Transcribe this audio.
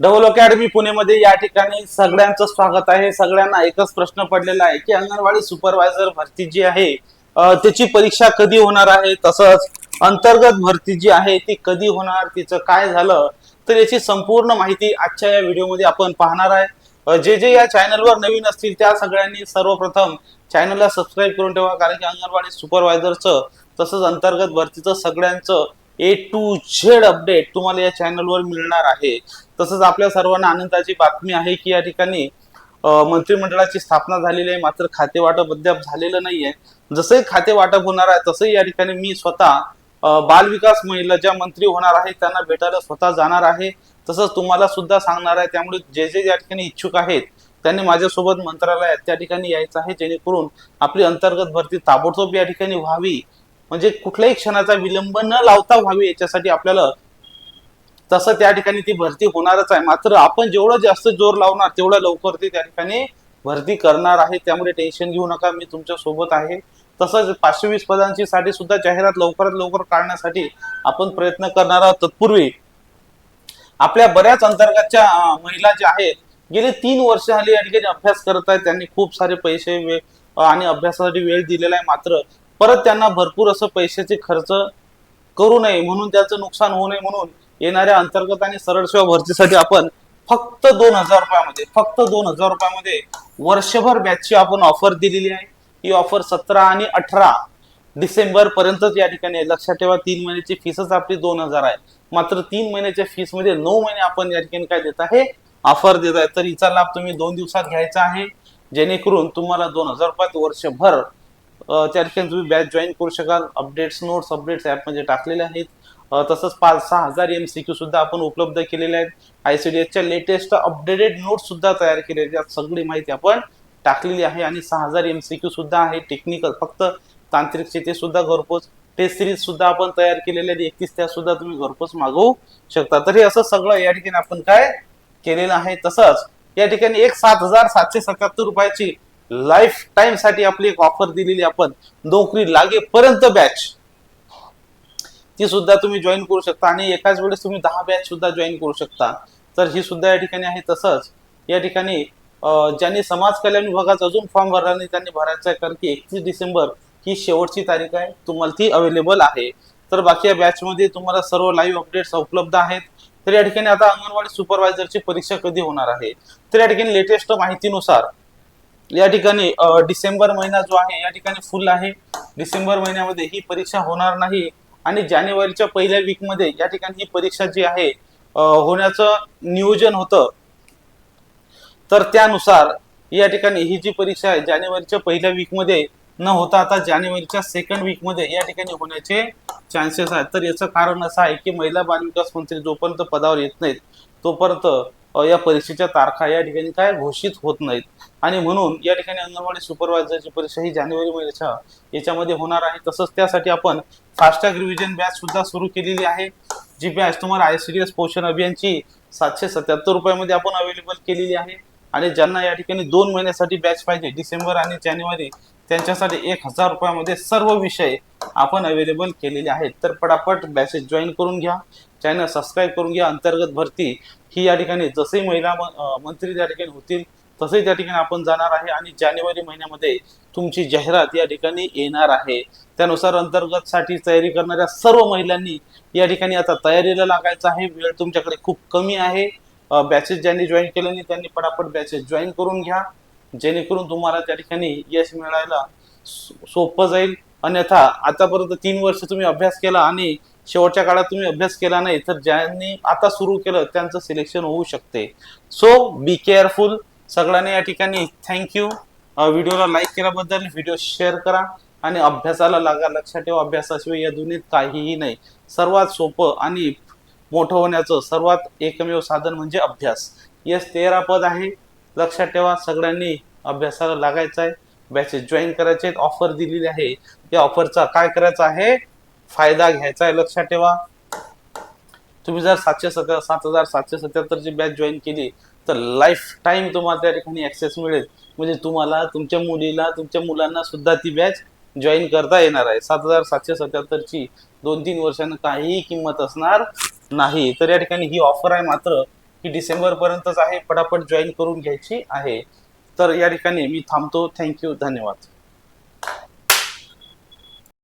Double academy पुणेमध्ये या ठिकाणी सगळ्यांचं स्वागत आहे. सगळ्यांना एकच प्रश्न पडलेला आहे की अंगणवाडी सुपरवायझर भरती जी आहे त्याची परीक्षा कधी होणार आहे? तसंच अंतर्गत भरती जी आहे ती कधी होणार? तिचं काय झालं? तर याची संपूर्ण माहिती आजच्या या व्हिडिओमध्ये आपण पाहणार आहे. जे जे या चॅनलवर नवीन असतील त्या सगळ्यांनी सर्वप्रथम चॅनलला सबस्क्राईब करून ठेवा. कारण की अंगणवाडी सुपरवायझरचं तसंच अंतर्गत भरतीचं सगळ्यांचं ए टू झेड अपडेट तुम्हाला या चॅनलवर मिळणार आहे. तसंच आपल्या सर्वांना आनंदाची बातमी आहे की या ठिकाणी मंत्रिमंडळाची स्थापना झालेली आहे. मात्र खाते वाटप अद्याप झालेलं नाहीये. जसंही खाते वाटप होणार आहे तसंही या ठिकाणी मी स्वतः बालविकास बाल विकास महिला ज्या मंत्री होणार आहे त्यांना भेटायला स्वतः जाणार आहे. तसंच तुम्हाला सुद्धा सांगणार आहे. त्यामुळे जे जे या ठिकाणी इच्छुक आहेत त्यांनी माझ्यासोबत मंत्रालयात त्या ठिकाणी यायचं आहे. जेणेकरून आपली अंतर्गत भरती ताबडतोब या ठिकाणी व्हावी. म्हणजे कुठल्याही क्षणाचा विलंब न लावता व्हावी याच्यासाठी आपल्याला तसं त्या ठिकाणी ती भरती होणारच आहे. मात्र आपण जेवढं जास्त जोर लावणार तेवढं लवकर ती त्या ठिकाणी भरती करणार आहे. त्यामुळे टेन्शन घेऊ नका. मी तुमच्यासोबत आहे. तसंच पाचशे वीस पदांची साठी सुद्धा जाहिरात लवकरात लवकर काढण्यासाठी आपण प्रयत्न करणार आहोत. तत्पूर्वी आपल्या बऱ्याच अंतर्गतच्या महिला ज्या आहेत गेले तीन वर्ष झाली या ठिकाणी अभ्यास करत आहेत. त्यांनी खूप सारे पैसे आणि अभ्यासासाठी वेळ दिलेला आहे. मात्र परत त्यांना भरपूर असं पैशाचे खर्च करू नये म्हणून त्याचं नुकसान होऊ नये म्हणून येणाऱ्या अंतर्गत आणि सरळ सेवा भरतीसाठी आपण फक्त दोन हजार रुपयामध्ये फक्त दोन हजार रुपयामध्ये वर्षभर बॅचची आपण ऑफर दिलेली आहे. ही ऑफर सतरा आणि अठरा डिसेंबर पर्यंतच या ठिकाणी लक्षात ठेवा तीन महिन्याची फीसच आपली दोन हजार आहे. मात्र तीन महिन्याच्या फीसमध्ये नऊ महिने आपण या ठिकाणी काय देत आहे? ऑफर देत आहे. तर हिचा लाभ तुम्ही दोन दिवसात घ्यायचा आहे. जेणेकरून तुम्हाला दोन हजार रुपयात वर्षभर त्या ठिकाणी तुम्ही बॅच जॉईन करू शकाल. अपडेट्स नोट्स अपडेट्स ॲपमध्ये टाकलेले आहेत. तसंच पाच सहा हजार एम सी क्यू सुद्धा आपण उपलब्ध केलेले आहेत. आय सी डी एसच्या लेटेस्ट अपडेटेड नोट्स सुद्धा तयार केलेले आहेत. सगळी माहिती आपण टाकलेली आहे आणि सहा हजार एम सी क्यू सुद्धा आहे. टेक्निकल फक्त तांत्रिकचे ते सुद्धा घरपोच. टेस्ट सिरीज सुद्धा आपण तयार केलेले आहेत. एकतीस त्या सुद्धा तुम्ही घरपोच मागवू शकता. तर हे असं सगळं या ठिकाणी आपण काय केलेलं आहे. तसंच या ठिकाणी एक सात हजार सातशे सत्याहत्तर रुपयाची लाईफ टाइमसाठी आपली एक ऑफर दिलेली आपण नोकरी लागेपर्यंत बॅच ती सुद्धा तुम्ही जॉईन करू शकता आणि एकाच वेळेस तुम्ही दहा बॅच सुद्धा जॉईन करू शकता. तर ही सुद्धा या ठिकाणी आहे तसंच. या ठिकाणी ज्यांनी समाज कल्याण विभागाचा अजून फॉर्म भरला नाही त्यांनी भरायचा आहे कारण की एकतीस डिसेंबर ही शेवटची तारीख आहे. तुम्हाला ती अवेलेबल आहे. तर बाकी या बॅच मध्ये तुम्हाला सर्व लाईव्ह अपडेट्स उपलब्ध आहेत. तर या ठिकाणी आता अंगणवाडी सुपरवायझरची परीक्षा कधी होणार आहे? तर या ठिकाणी लेटेस्ट माहितीनुसार या ठिकाणी डिसेंबर महिना जो आहे या ठिकाणी फुल आहे. डिसेंबर महिन्यामध्ये ही परीक्षा होणार नाही आणि जानेवारीच्या पहिल्या वीकमध्ये या ठिकाणी ही परीक्षा जी आहे होण्याचं नियोजन होतं. तर त्यानुसार या ठिकाणी ही जी परीक्षा आहे जानेवारीच्या पहिल्या वीकमध्ये न होता आता जानेवारीच्या सेकंड वीकमध्ये या ठिकाणी होण्याचे चान्सेस आहेत. तर याचं कारण असं आहे की महिला बालविकास मंत्री जोपर्यंत पदावर येत नाहीत तोपर्यंत या परीक्षेच्या तारखा या ठिकाणी काय घोषित होत नाहीत. आणि म्हणून या ठिकाणी अंगणवाडी सुपरवायझरची परीक्षा ही जानेवारी महिन्याच्या याच्यामध्ये होणार आहे. तसंच त्यासाठी आपण फास्टॅग रिव्हिजन बॅच सुद्धा सुरू केलेली आहे. जी बॅच तुम्हाला आय सी डी एस पोषण अभियानची सातशे सत्याहत्तर रुपयामध्ये आपण अवेलेबल केलेली आहे. आणि ज्यांना या ठिकाणी दोन महिन्यासाठी बॅच पाहिजे डिसेंबर आणि जानेवारी त्यांच्यासाठी एक हजार रुपयामध्ये सर्व विषय आपण अवेलेबल केलेले आहेत. तर पटापट बॅचेस जॉईन करून घ्या. चॅनल सबस्क्राईब करून घ्या. अंतर्गत भरती ही या ठिकाणी जसे महिला मंत्री त्या ठिकाणी होतील तसे त्या ठिकाणी आपण जाणार आहे आणि जानेवारी महिन्यामध्ये तुमची जाहिरात या ठिकाणी येणार आहे. त्यानुसार अंतर्गत साठी तयारी करणाऱ्या सर्व महिलांनी या ठिकाणी आता तयारीला लागायचं आहे. वेळ तुमच्याकडे खूप कमी आहे. बॅचेस ज्यांनी जॉईन केले नाही त्यांनी पटापट बॅचेस जॉईन करून घ्या. जेणेकरून तुम्हाला त्या ठिकाणी यश मिळायला सो- सोपं जाईल. अन्यथा आतापर्यंत तीन वर्ष तुम्ही अभ्यास केला आणि शेवटच्या काळात तुम्ही अभ्यास केला नाही तर ज्यांनी आता सुरू केलं त्यांचं सिलेक्शन होऊ शकते. सो बी केअरफुल सगळ्यांनी या ठिकाणी थँक्यू व्हिडिओला लाईक केल्याबद्दल व्हिडिओ शेअर करा आणि अभ्यासाला लागा लक्षात ठेवा अभ्यासाशिवाय या दुनियेत काहीही नाही. सर्वात सोपं आणि मोठं होण्याचं सर्वात एकमेव साधन म्हणजे अभ्यास. येस तेरा पद आहे. लक्षात ठेवा सगळ्यांनी अभ्यासाला लागायचं आहे. बॅचेस जॉईन करायचे आहेत ऑफर दिलेली आहे. या ऑफरचा काय करायचा आहे? फायदा घ्यायचा आहे लक्षात ठेवा. तुम्ही जर सातशे सत्या सात हजार सातशे सत्याहत्तरची बॅच जॉईन केली तर लाईफ टाईम तुम्हाला त्या ठिकाणी ऍक्सेस मिळेल. म्हणजे तुम्हाला तुमच्या मुलीला तुमच्या मुलांना सुद्धा ती बॅच जॉईन करता येणार आहे. सात हजार सातशे सत्याहत्तरची दोन तीन वर्षांना काहीही किंमत असणार नाही. तर या ठिकाणी ही ऑफर आहे मात्र ही डिसेंबर पर्यंतच आहे. पटापट जॉईन करून घ्यायची आहे. तर या ठिकाणी मी थांबतो. थँक्यू धन्यवाद.